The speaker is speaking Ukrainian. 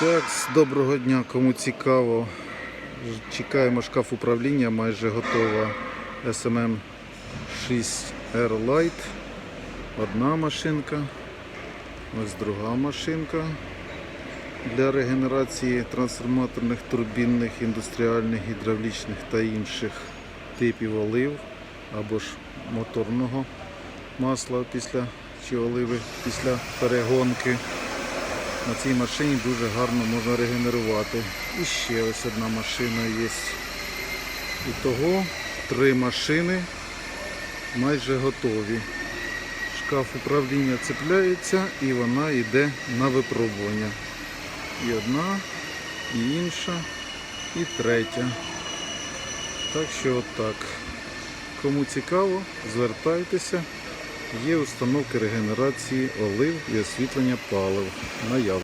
Так, доброго дня, кому цікаво. Чекаємо шкаф управління, майже готова SMM 6R Lite. Одна машинка. Ось друга машинка для регенерації трансформаторних, турбінних, індустріальних, гідравлічних та інших типів олив або ж моторного масла після чи оливи після перегонки. На цій машині дуже гарно можна регенерувати. І ще ось одна машина є. І того три машини майже готові. Шкаф управління цепляється і вона йде на випробування. І одна, і інша, і третя. Так що отак. Кому цікаво, звертайтеся. Є установки регенерації олив і освітлення палив. Наявно.